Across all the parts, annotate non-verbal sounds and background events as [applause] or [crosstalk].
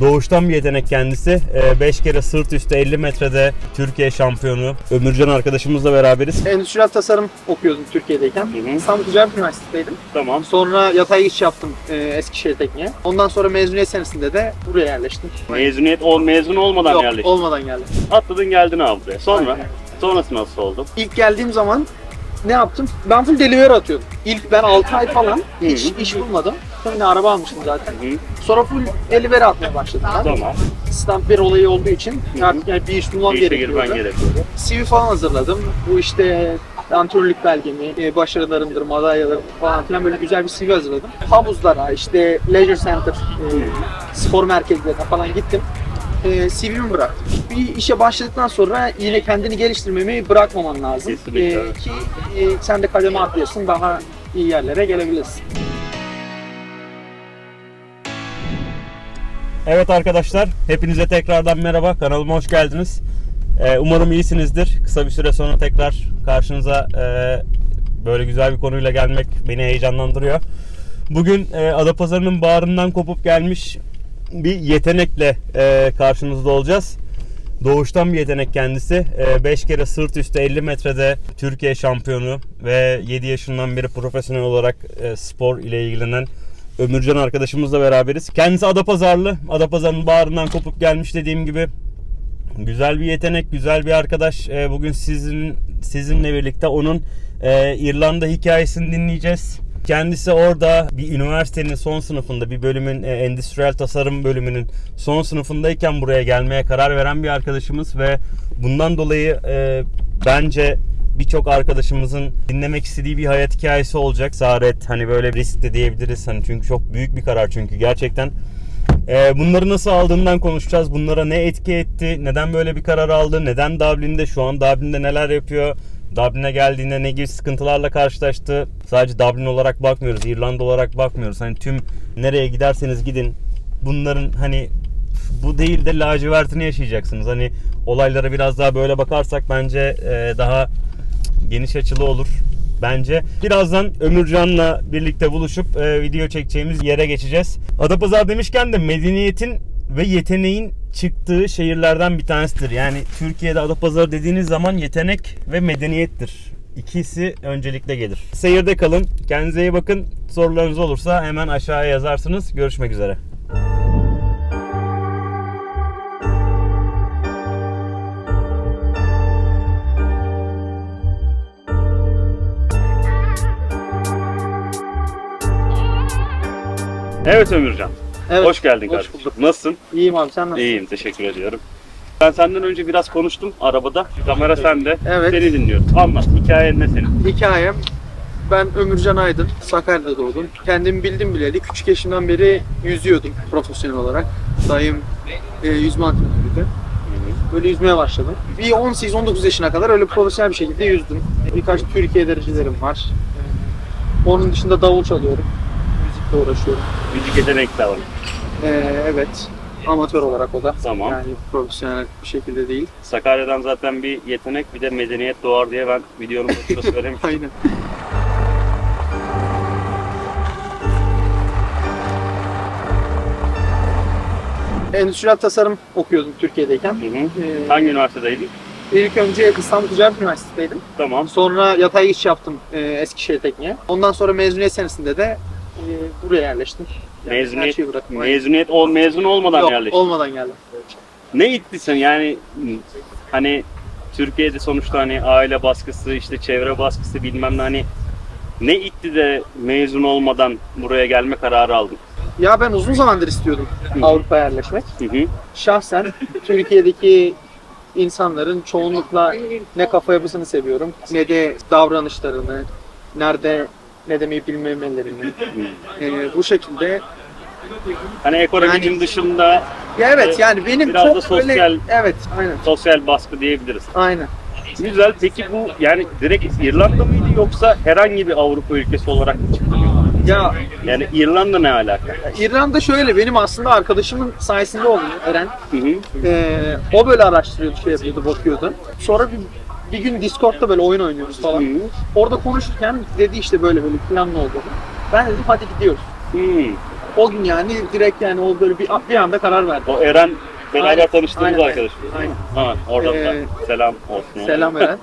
Doğuştan bir yetenek kendisi. 5 kere sırt üstü 50 metrede Türkiye şampiyonu. Ömürcan arkadaşımızla beraberiz. Endüstriyel tasarım okuyordum Türkiye'deyken. Hı hı. İstanbul Ticaret Üniversitesi'ndeydim. Tamam. Sonra yatay geçiş yaptım e, Eskişehir Tekniğe. Ondan sonra mezuniyet senesinde de buraya yerleştim. Mezuniyet ol mezun olmadan Yok, yerleştin. olmadan geldim. Atladın geldin abi buraya. Sonra Aynen. sonrası nasıl oldu? İlk geldiğim zaman ne yaptım? Ben full delivery atıyordum. İlk ben 6 ay falan hiç iş bulmadım. Sonra araba almıştım zaten. Sonra full delivery atmaya başladım ben. Tamam. Stamp bir olayı olduğu için artık yani bir iş bulmam Bir işe gerekiyordu. girmen gerekiyordu. CV falan hazırladım. Bu işte antrenörlük belgemi, e, başarılarımdır, madalyalarım falan filan böyle güzel bir CV hazırladım. Havuzlara, işte leisure center, e, spor merkezlerine falan gittim. E, CV'mi bıraktım. Bir işe başladıktan sonra yine kendini geliştirmemi bırakmaman lazım. Kesinlikle, E, ki e, sen de kademe atlayasın, daha iyi yerlere gelebilirsin. Evet arkadaşlar, hepinize tekrardan merhaba. Kanalıma hoş geldiniz. Ee, umarım iyisinizdir. Kısa bir süre sonra tekrar karşınıza e, böyle güzel bir konuyla gelmek beni heyecanlandırıyor. Bugün e, Adapazarı'nın bağrından kopup gelmiş bir yetenekle e, karşınızda olacağız. Doğuştan bir yetenek kendisi. 5 kere sırt üstü 50 metrede Türkiye şampiyonu ve 7 yaşından beri profesyonel olarak e, spor ile ilgilenen Ömürcan arkadaşımızla beraberiz. Kendisi Adapazarlı. Adapazarı'nın bağrından kopup gelmiş dediğim gibi. Güzel bir yetenek, güzel bir arkadaş. E, Bugün sizin sizinle birlikte onun e, İrlanda hikayesini dinleyeceğiz. Kendisi orada bir üniversitenin son sınıfında, bir bölümün e, endüstriyel tasarım bölümünün son sınıfındayken buraya gelmeye karar veren bir arkadaşımız ve bundan dolayı e, bence birçok arkadaşımızın dinlemek istediği bir hayat hikayesi olacak. Zaret hani böyle risk de diyebiliriz hani çünkü çok büyük bir karar çünkü gerçekten ee, bunları nasıl aldığından konuşacağız. Bunlara ne etki etti? Neden böyle bir karar aldı? Neden Dublin'de? Şu an Dublin'de neler yapıyor? Dublin'e geldiğinde ne gibi sıkıntılarla karşılaştı? Sadece Dublin olarak bakmıyoruz. İrlanda olarak bakmıyoruz. Hani tüm nereye giderseniz gidin. Bunların hani bu değil de lacivertini yaşayacaksınız. Hani olaylara biraz daha böyle bakarsak bence e, daha geniş açılı olur bence. Birazdan Ömürcan'la birlikte buluşup e, video çekeceğimiz yere geçeceğiz. Adapazarı demişken de medeniyetin ve yeteneğin çıktığı şehirlerden bir tanesidir. Yani Türkiye'de Adapazarı dediğiniz zaman yetenek ve medeniyettir. İkisi öncelikle gelir. Seyirde kalın. Kendinize iyi bakın. Sorularınız olursa hemen aşağıya yazarsınız. Görüşmek üzere. Evet Ömürcan. Evet, Hoş geldin hoş kardeşim. bulduk. Nasılsın? İyiyim abi sen nasılsın? İyiyim, teşekkür ediyorum. Ben senden önce biraz konuştum arabada. Kamera sende. Evet. Seni dinliyorum. Anlat. Hikayen ne senin? Hikayem ben Ömürcan Aydın, Sakarya'da doğdum. Kendimi bildim bileli küçük yaşımdan beri yüzüyordum profesyonel olarak. Dayım e, yüzme antrenörüydü. Böyle yüzmeye başladım. Bir 18-19 yaşına kadar öyle profesyonel bir şekilde yüzdüm. Birkaç Türkiye derecelerim var. Onun dışında davul çalıyorum. Müzikle uğraşıyorum. Müzik yetenek de var. E, evet. Amatör olarak o da. Tamam. Yani profesyonel bir şekilde değil. Sakarya'dan zaten bir yetenek bir de medeniyet doğar diye ben videonun başında [laughs] söylemiştim. Aynen. Endüstriyel tasarım okuyordum Türkiye'deyken. Hı hı. Ee, Hangi üniversitedeydin? İlk önce İstanbul Ticaret Üniversitesi'ndeydim. Tamam. Sonra yatay geçiş yaptım e, Eskişehir Tekniğe. Ondan sonra mezuniyet senesinde de e, buraya yerleştim. Yani her Mezuniyet, şeyi mezuniyet ol, mezun olmadan Yok, yerleştin. olmadan geldim. Ne itti sen yani hani Türkiye'de sonuçta hani aile baskısı işte çevre baskısı bilmem ne hani ne itti de mezun olmadan buraya gelme kararı aldın? Ya ben uzun zamandır istiyordum. Avrupa'ya yerleşmek. Hı hı. Şahsen Türkiye'deki insanların çoğunlukla ne kafa yapısını seviyorum ne de davranışlarını, nerede ne demeyi bilmemelerini. [laughs] Ee, bu şekilde. Hani ekonominin Yani- dışında Ya evet yani benim Biraz çok da sosyal- böyle evet aynen sosyal baskı diyebiliriz. aynen. Güzel. Peki bu yani direkt İrlanda mıydı yoksa herhangi bir Avrupa ülkesi olarak mı çıktı? Ya Yani İrlanda ne alaka? İrlanda şöyle benim aslında arkadaşımın sayesinde oldu Eren. Hı hı. Ee, o böyle araştırıyordu, şey yapıyordu, bakıyordu. Sonra bir, bir gün Discord'da böyle oyun oynuyoruz falan. Hı. Orada konuşurken dedi işte böyle böyle planlı oldu. Ben dedim hadi gidiyoruz. Hı. O gün yani direkt yani o böyle bir, bir anda karar verdi. O Eren beraber Aynen, tanıştığımız aynen. arkadaş. Aynen. Ha, orada Ee, selam olsun. Selam Eren.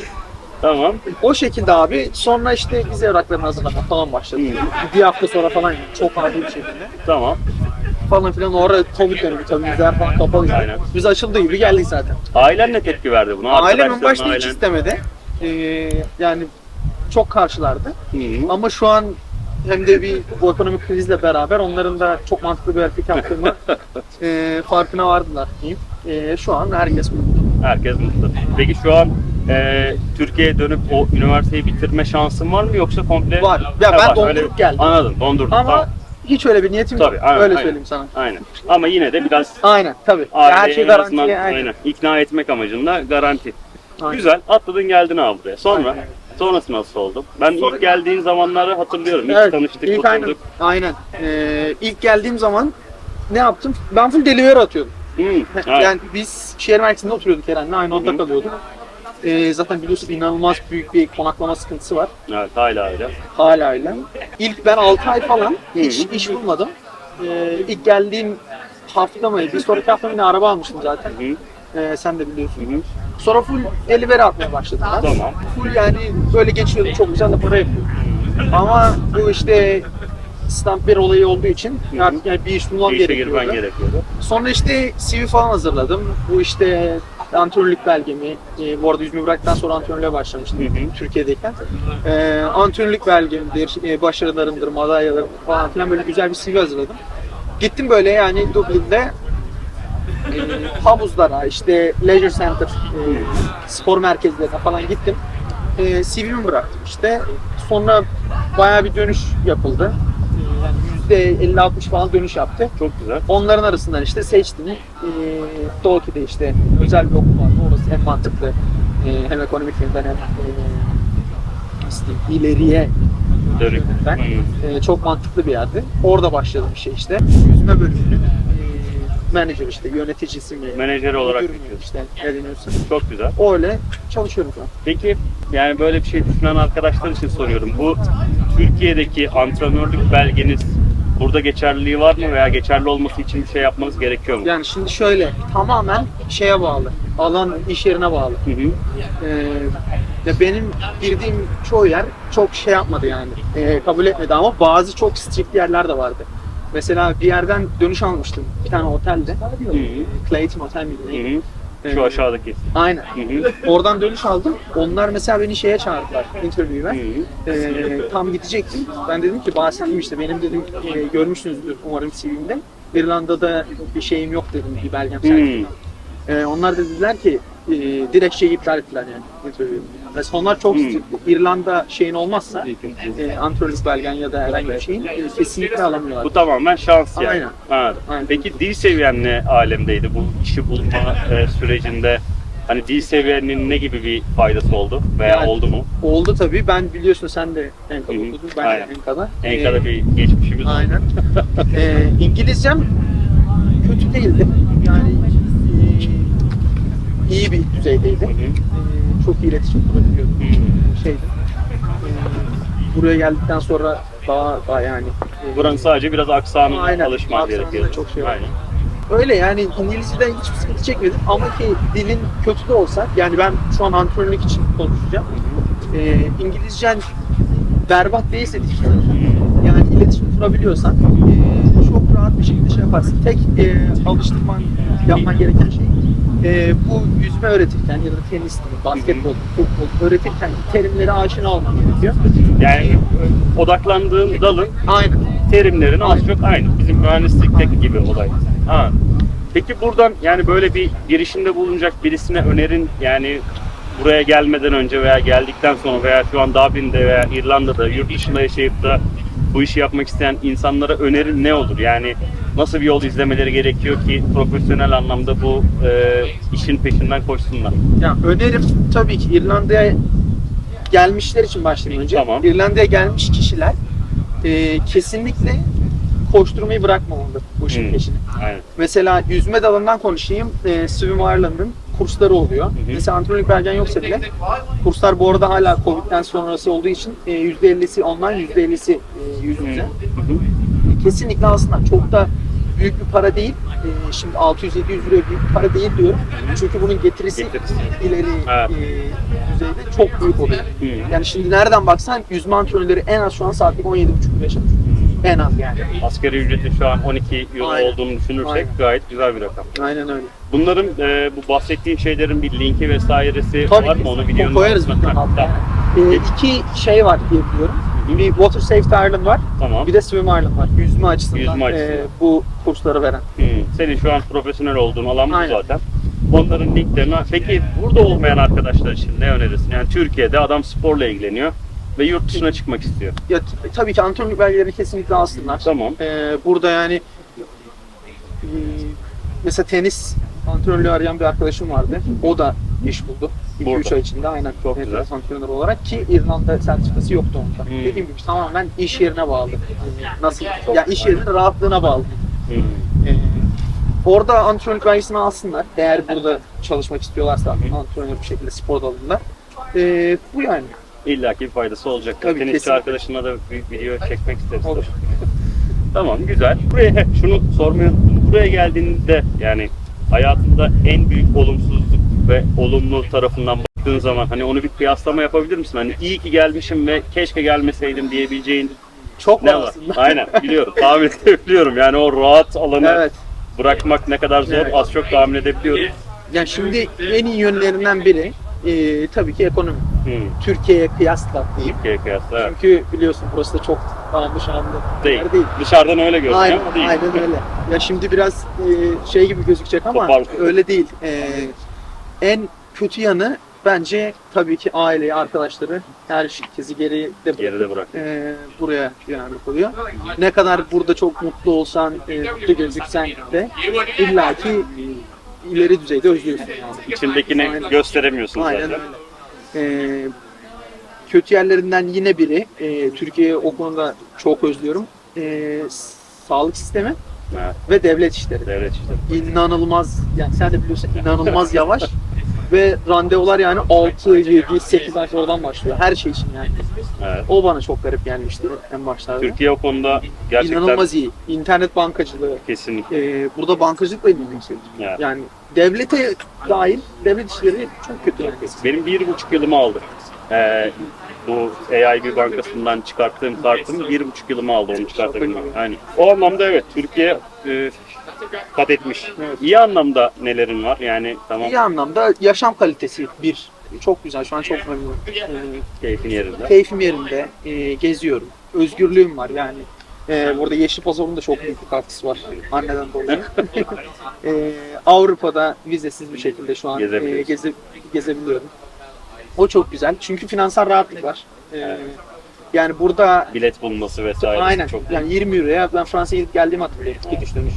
[laughs] Tamam. O şekilde abi. Sonra işte vize evraklarını hazırlama falan başladı. Bir hafta sonra falan çok ani bir şekilde. Tamam. Falan filan orada Covid dönemi tabii vizeler falan kapalıydı. Aynen. Biz açıldığı gibi geldik zaten. Ailen ne tepki verdi buna? Ailemin Arkadaşların, başta hiç ailen? istemedi. Ee, yani çok karşılardı. Hı hı. Ama şu an hem de bir bu ekonomik krizle beraber onların da çok mantıklı bir hareket yaptığımı [laughs] e, farkına vardılar diyeyim. E, şu an herkes mutlu. Herkes mutlu. Peki şu an e, Türkiye'ye dönüp o üniversiteyi bitirme şansın var mı yoksa komple? Var. Ya Ha, ben var, dondurup öyle- geldim. Anladım, dondurdun. Ama Tamam. Hiç öyle bir niyetim Tabii, yok. aynen, öyle aynen. söyleyeyim sana. Aynen. Ama yine de biraz Aynen tabii. aileyi Her şey en azından, garantiye. Aynen. aynen, ikna etmek amacında garanti. Aynen. Güzel. Atladın geldin abi buraya. Sonra Aynen. sonrası nasıl oldu? Ben Sonra- ilk geldiğin zamanları hatırlıyorum. İlk Evet, tanıştık, ilk aynen. oturduk. Aynen. Ee, ilk geldiğim zaman ne yaptım? Ben full delivery atıyordum. Hmm, [laughs] evet. Yani biz şehir merkezinde oturuyorduk Eren'le. Aynı Hı odada hı. kalıyorduk. Ee, zaten biliyorsun inanılmaz büyük bir konaklama sıkıntısı var. evet, hala öyle. Hala öyle. İlk ben 6 ay falan hiç iş bulmadım. Ee, ilk geldiğim hafta mı? Bir sonraki hafta mı ne araba almıştım zaten. Ee, sen de biliyorsun. hı hı. Sonra full delivery atmaya başladım ben. Tamam. Full yani böyle geçiyordum. Çok güzel de para yapıyordum. Ama bu işte stamp bir olayı olduğu için artık yani bir iş bulmam Bir işe gerekiyordu. girmen gerekiyordu. Sonra işte CV falan hazırladım. Bu işte antrenörlük belgemi, e, bu arada yüzme bıraktıktan sonra antrenörlüğe başlamıştım Hı hı. Türkiye'deyken. E, antrenörlük belgemdir, e, başarılarımdır, madalyalarım falan filan böyle güzel bir CV hazırladım. Gittim böyle yani Dublin'de e, havuzlara, işte leisure center, e, spor merkezlerine falan gittim. E, CV'mi bıraktım işte. Sonra bayağı bir dönüş yapıldı. Yani %50-60 falan dönüş yaptı. Çok güzel. Onların arasından işte seçtim. Ee, Doğuki'de işte özel bir okul vardı. Orası en mantıklı. Ee, hem ekonomik yönden hem nasıl diyeyim, ileriye. Hı. Ee, çok mantıklı bir yerdi. Orada başladım bir şey işte. Yüzme bölümünün ee, manager işte yöneticisi mi? Menajer olarak yapıyorsun. işte ne deniyorsa. Çok güzel. Öyle çalışıyorum şu an. Peki yani böyle bir şey düşünen arkadaşlar için soruyorum. Bu Türkiye'deki antrenörlük belgeniz burada geçerliliği var mı veya geçerli olması için bir şey yapmanız gerekiyor mu? Yani şimdi şöyle tamamen şeye bağlı. Alan iş yerine bağlı. Hı hı. Ee, ya benim girdiğim çoğu yer çok şey yapmadı yani. Ee, kabul etmedi ama bazı çok strict yerler de vardı. Mesela bir yerden dönüş almıştım. Bir tane otelde. Hı hı. Clayton Otel miydi? Hı hı. Şu aşağıdaki. Aynen. Oradan dönüş aldım. Onlar mesela beni şeye çağırdılar. Interview'e. Ee, tam gidecektim. Ben dedim ki bahsettim işte benim dedim e, görmüşsünüzdür umarım CV'mde. İrlanda'da bir şeyim yok dedim bir belgem sertifikam. Ee, onlar da dediler ki e, direkt şeyi iptal ettiler yani. Mesela onlar çok Hmm. İrlanda şeyin olmazsa e, antrenörlük belgen ya da herhangi bir şeyin e, kesinlikle alamıyorlar. Bu tamamen şans yani. Aynen. Anladım. Aynen. Peki dil seviyen ne alemdeydi bu işi bulma e, sürecinde? Hani dil seviyenin ne gibi bir faydası oldu veya Yani- oldu mu? Oldu tabii. Ben biliyorsun sen de Enka'da okudun. Ben Aynen. de Enka'da. Enka'da Ee, bir geçmişimiz oldu. Aynen. [laughs] ee, İngilizcem kötü değildi. Yani iyi bir düzeydeydi. Ee, çok iyi iletişim kurabiliyordum. Şeydi. Ee, buraya geldikten sonra daha, daha yani. e, Buranın sadece biraz aksanına Aynen. alışman gerekiyor. çok şey var. Aynen. Öyle yani İngilizceden hiçbir sıkıntı çekmedim ama ki dilin kötü de olsa yani ben şu an antrenörlük için konuşacağım. Ee, İngilizcen berbat değilse diyeyim. yani iletişim kurabiliyorsan e, çok rahat bir şekilde şey yaparsın. Tek e, alıştırman yapman gereken şey e, bu yüzme öğretirken ya da tenis, basketbol, futbol öğretirken terimlere aşina olman gerekiyor. Yani odaklandığın dalın Aynen. terimlerin az çok aynı. Bizim mühendislikteki gibi olay. Ha. Peki buradan yani böyle bir girişimde bulunacak birisine önerin yani buraya gelmeden önce veya geldikten sonra veya şu an Dublin'de veya İrlanda'da yurt dışında yaşayıp da bu işi yapmak isteyen insanlara önerin ne olur? Yani nasıl bir yol izlemeleri gerekiyor ki profesyonel anlamda bu e, işin peşinden koşsunlar? Ya önerim tabii ki İrlanda'ya gelmişler için başlayayım önce. Tamam. İrlanda'ya gelmiş kişiler e, kesinlikle koşturmayı bırakmamalı bu işin Hmm. peşine. Aynen. Mesela yüzme dalından konuşayım. E, Swim Ireland'ın kursları oluyor. hı. Mesela antrenörlük belgen yoksa bile kurslar bu arada hala Covid'den sonrası olduğu için e, %50'si online, %50'si e, yüz yüze. Hı hı. kesinlikle alsınlar. Çok da büyük bir para değil. E, şimdi 600-700 lira büyük bir para değil diyorum. Çünkü bunun getirisi, Getirisi. ileri Evet. e, düzeyde çok büyük oluyor. Hı. Yani şimdi nereden baksan yüzme antrenörleri en az şu an saatlik 17,5 liraya çalışıyor. En az yani. Asgari ücretin şu an 12 euro Aynen. olduğunu düşünürsek Aynen. gayet güzel bir rakam. Aynen öyle. Bunların e, bu bahsettiğin şeylerin bir linki vesairesi Tabii var mı? Onu videonun koyarız altına. Tamam. Ee, iki şey var diye biliyorum. Bir Water Safety Ireland var. Tamam. Bir de Swim Ireland var. Yüzme açısından, Yüzme açısından. e, bu kursları veren. Hı. Senin şu an profesyonel olduğun alan bu Aynen. zaten. Onların linklerini... Peki burada olmayan arkadaşlar için ne önerirsin? Yani Türkiye'de adam sporla ilgileniyor ve yurt dışına çıkmak istiyor. Ya tabii ki antrenörlük belgeleri kesinlikle alsınlar. Tamam. Ee, burada yani e, mesela tenis antrenörlüğü arayan bir arkadaşım vardı. O da iş buldu. 2-3 Burada. ay içinde aynen Çok güzel. antrenör olarak ki İrlanda sertifikası yoktu onda. Hmm. Dediğim gibi tamamen iş yerine bağlı. Yani Nasıl? Ya iş yerinin rahatlığına bağlı. Hı. Ee, orada antrenörlük belgesini alsınlar. Eğer burada çalışmak istiyorlarsa antrenör bir şekilde spor dalında. Ee, bu yani. İlla ki bir faydası olacak. Tabii, Tenisçi kesinlikle. arkadaşına da bir video çekmek isteriz. Olur. Tamam güzel. Buraya şunu sormayı unuttum. Buraya geldiğinde yani hayatında en büyük olumsuzluk ve olumlu tarafından baktığın zaman hani onu bir kıyaslama yapabilir misin? Hani iyi ki gelmişim ve keşke gelmeseydim diyebileceğin Çok ne var aslında. [laughs] Aynen biliyorum. Tahmin edebiliyorum. Yani o rahat alanı Evet. bırakmak ne kadar zor Evet. az çok tahmin edebiliyorum. Yani şimdi en iyi yönlerinden biri e, tabii ki ekonomi. Hmm. Türkiye'ye kıyasla diyeyim. Türkiye kıyasla evet. Çünkü biliyorsun burası da çok şanlı bir Değil. değil. Dışarıdan öyle görünüyor Aynen, ama değil. aynen öyle. [laughs] Ya şimdi biraz e, şey gibi gözükecek ama Topar- öyle değil. E, en kötü yanı bence tabii ki aileyi, arkadaşları, her herkesi geride bırakıp Geride bırak. e, buraya yani oluyor. Ne kadar burada çok mutlu olsan, e, mutlu gözüksen de illaki ileri düzeyde özlüyorsun. İçindekini Aynen. gösteremiyorsun Aynen zaten. öyle. Ee, kötü yerlerinden yine biri, e, Türkiye'yi o konuda çok özlüyorum. E, sağlık sistemi Evet, ve devlet işleri. devlet işte. İnanılmaz, yani sen de biliyorsun [laughs] inanılmaz yavaş ve randevular yani 6, 7, 8 ay oradan başlıyor. Her şey için yani. Evet. O bana çok garip gelmişti en başlarda. Türkiye o konuda gerçekten İnanılmaz iyi. İnternet bankacılığı. kesinlikle. E, burada bankacılıkla ilgili. Evet. Yani devlete dahil devlet işleri çok kötü. Benim bir buçuk yılımı aldı. Ee, bu AIB bankasından çıkarttığım kartım bir buçuk yılımı aldı onu çıkartabilmem. Yani o anlamda evet Türkiye e, kat etmiş. Evet. İyi anlamda nelerin var? Yani tamam İyi anlamda yaşam kalitesi bir. Çok güzel. Şu an çok memnunum. Ee, keyfin yerinde. keyfim yerinde. Ee, geziyorum. Özgürlüğüm var yani. Ee, burada Yeşil Pazarı'nın da çok büyük bir katkısı var. Anneden dolayı. [laughs] Ee, Avrupa'da vizesiz bir şekilde şu an e, geze, gezebiliyorum. O çok güzel. Çünkü finansal rahatlık var. Ee, yani burada Bilet bulması vesaire Aynen. çok Yani 20 euroya ben Fransa'ya gidip geldiğimi hatırlıyorum. Gidiş dönüş.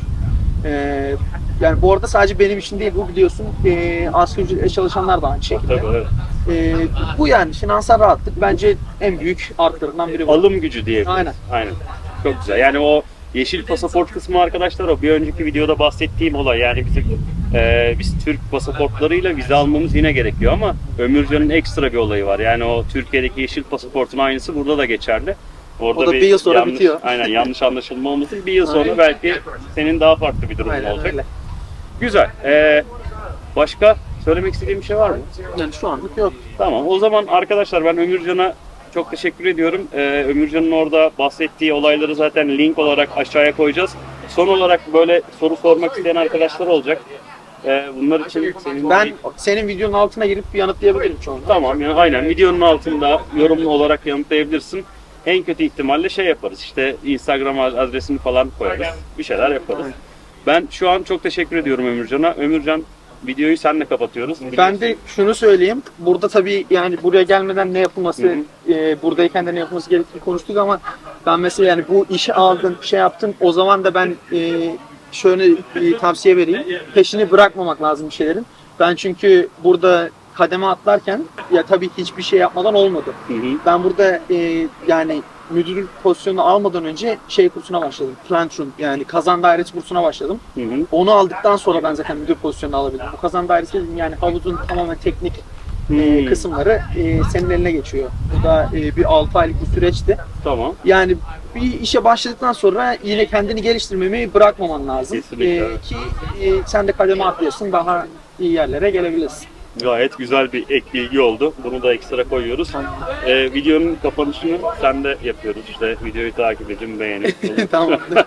Ee, yani bu arada sadece benim için değil bu biliyorsun e, asgari ücretle çalışanlar da aynı şekilde. Tabii, evet. Ee, bu yani finansal rahatlık bence en büyük artılarından biri bu. Alım gücü diyebiliriz. Aynen. Aynen. Çok güzel. Yani o yeşil pasaport kısmı arkadaşlar o bir önceki videoda bahsettiğim olay. Yani bizim e, biz Türk pasaportlarıyla vize almamız yine gerekiyor ama Ömürcan'ın ekstra bir olayı var. Yani o Türkiye'deki yeşil pasaportun aynısı burada da geçerli. Orada O da bir yıl sonra yanlış, bitiyor. [laughs] Aynen yanlış anlaşılma olmasın. Bir yıl sonra belki senin daha farklı bir durumun Aynen olacak. öyle. Güzel. Ee, başka söylemek istediğim bir şey var mı? Yani şu anlık yok. Tamam. O zaman arkadaşlar ben Ömürcan'a çok teşekkür ediyorum. Ee, Ömürcan'ın orada bahsettiği olayları zaten link olarak aşağıya koyacağız. Son olarak böyle soru sormak isteyen arkadaşlar olacak. Ee, bunlar için senin Ben bir- senin videonun altına girip yanıtlayabilirim şu anda. Tamam yani aynen videonun altında yorumlu olarak yanıtlayabilirsin. En kötü ihtimalle şey yaparız işte Instagram adresini falan koyarız. Bir şeyler yaparız. Ben şu an çok teşekkür ediyorum Ömürcan'a. Ömürcan videoyu senle kapatıyoruz. Ben de şunu söyleyeyim. Burada tabii yani buraya gelmeden ne yapılması, Hı e, buradayken de ne yapılması gerektiğini konuştuk ama ben mesela yani bu işi aldın, şey yaptın. O zaman da ben e, şöyle bir tavsiye vereyim. Peşini bırakmamak lazım bir şeylerin. Ben çünkü burada kademe atlarken ya tabii hiçbir şey yapmadan olmadı. Hı hı. Ben burada e, yani müdür pozisyonunu almadan önce şey kursuna başladım. Plant Room yani kazan dairesi kursuna başladım. Hı hı. Onu aldıktan sonra ben zaten müdür pozisyonunu alabildim. Bu kazan dairesi yani havuzun tamamen teknik e, Hmm. kısımları e, senin eline geçiyor. Bu da e, bir 6 aylık bir süreçti. Tamam. Yani bir işe başladıktan sonra yine kendini geliştirmeyi bırakmaman lazım. Kesinlikle, E, ki e, sen de kademe atlayasın daha iyi yerlere gelebilirsin. Gayet güzel bir ek bilgi oldu. Bunu da ekstra koyuyoruz. Ee, videonun kapanışını sen de yapıyoruz. İşte videoyu takip edin, beğenin. [laughs] Tamamdır. [laughs]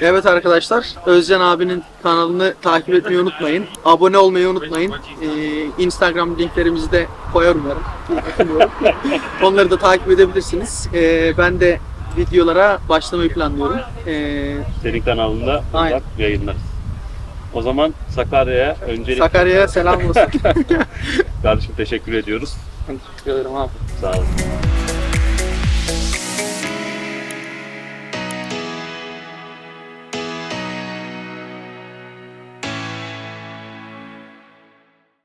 evet arkadaşlar, Özcan abinin kanalını takip etmeyi unutmayın. Abone olmayı unutmayın. Ee, Instagram linklerimizi de koyar umarım. Bilmiyorum. [laughs] Onları da takip edebilirsiniz. Ee, ben de videolara başlamayı planlıyorum. Ee, Senin kanalında Aynen. yayınlarız. O zaman Sakarya'ya öncelikle Sakarya'ya selam olsun. [laughs] kardeşim teşekkür ediyoruz. Teşekkür ederim abi. Sağ olun.